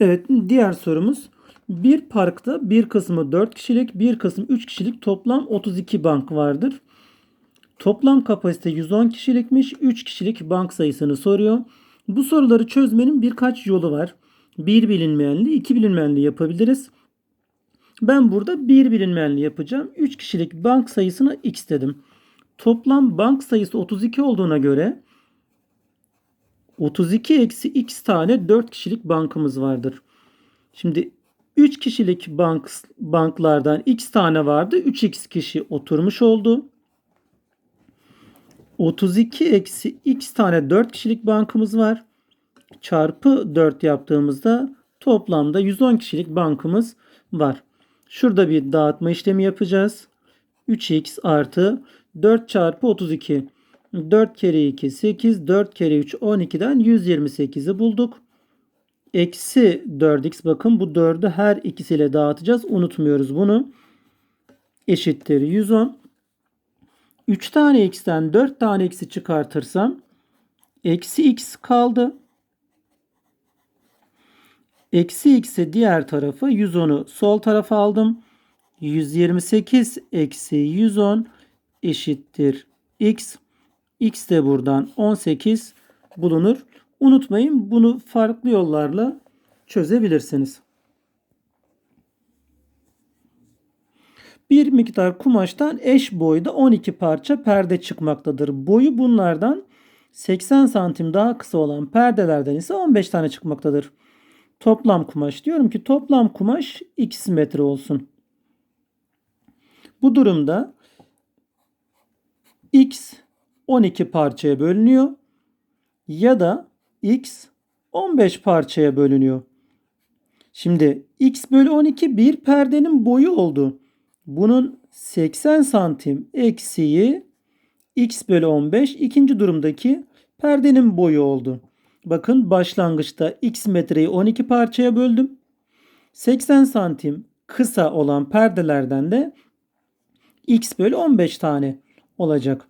Evet, diğer sorumuz. Bir parkta bir kısmı 4 kişilik, bir kısmı 3 kişilik toplam 32 bank vardır. Toplam kapasite 110 kişilikmiş. 3 kişilik bank sayısını soruyor. Bu soruları çözmenin birkaç yolu var. Bir bilinmeyenli, iki bilinmeyenli yapabiliriz. Ben burada bir bilinmeyenli yapacağım. 3 kişilik bank sayısına x dedim. Toplam bank sayısı 32 olduğuna göre 32 eksi x tane 4 kişilik bankımız vardır. Şimdi 3 kişilik bank, banklardan x tane vardı. 3x kişi oturmuş oldu. 32 eksi x tane 4 kişilik bankımız var. Çarpı 4 yaptığımızda toplamda 110 kişilik bankımız var. Şurada bir dağıtma işlemi yapacağız. 3x artı 4 çarpı 32. 4 kere 2 8, 4 kere 3 12'den 128'i bulduk. Eksi 4x bakın bu 4'ü her ikisiyle dağıtacağız. Unutmuyoruz bunu. Eşittir 110. 3 tane x'ten 4 tane x'i çıkartırsam eksi x kaldı. Eksi x'i diğer tarafa 110'u sol tarafa aldım. 128 eksi 110 eşittir x. x de buradan 18 bulunur. Unutmayın bunu farklı yollarla çözebilirsiniz. Bir miktar kumaştan eş boyda 12 parça perde çıkmaktadır. Boyu bunlardan 80 santim daha kısa olan perdelerden ise 15 tane çıkmaktadır. Toplam kumaş diyorum ki toplam kumaş x metre olsun. Bu durumda x 12 parçaya bölünüyor ya da x 15 parçaya bölünüyor. Şimdi x bölü 12 bir perdenin boyu oldu. Bunun 80 santim eksiği x bölü 15 ikinci durumdaki perdenin boyu oldu. Bakın başlangıçta x metreyi 12 parçaya böldüm. 80 santim kısa olan perdelerden de x bölü 15 tane olacak.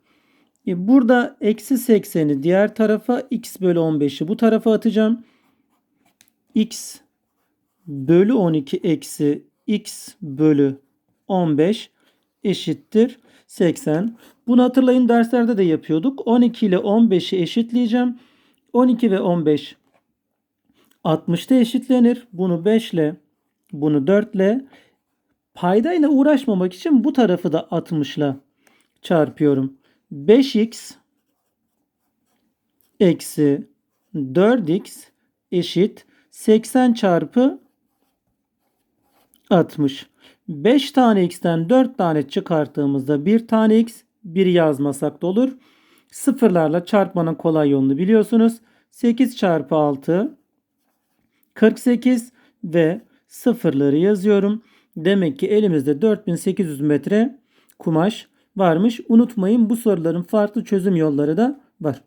E burada eksi 80'i diğer tarafa x bölü 15'i bu tarafa atacağım. x bölü 12 eksi x bölü 15 eşittir 80. Bunu hatırlayın derslerde de yapıyorduk. 12 ile 15'i eşitleyeceğim. 12 ve 15 60'ta eşitlenir. Bunu 5 ile bunu 4 ile paydayla uğraşmamak için bu tarafı da 60 ile çarpıyorum. 5x eksi 4x eşit 80 çarpı 60. 5 tane x'ten 4 tane çıkarttığımızda 1 tane x 1 yazmasak da olur. Sıfırlarla çarpmanın kolay yolunu biliyorsunuz. 8 çarpı 6 48 ve sıfırları yazıyorum. Demek ki elimizde 4800 metre kumaş varmış. Unutmayın bu soruların farklı çözüm yolları da var.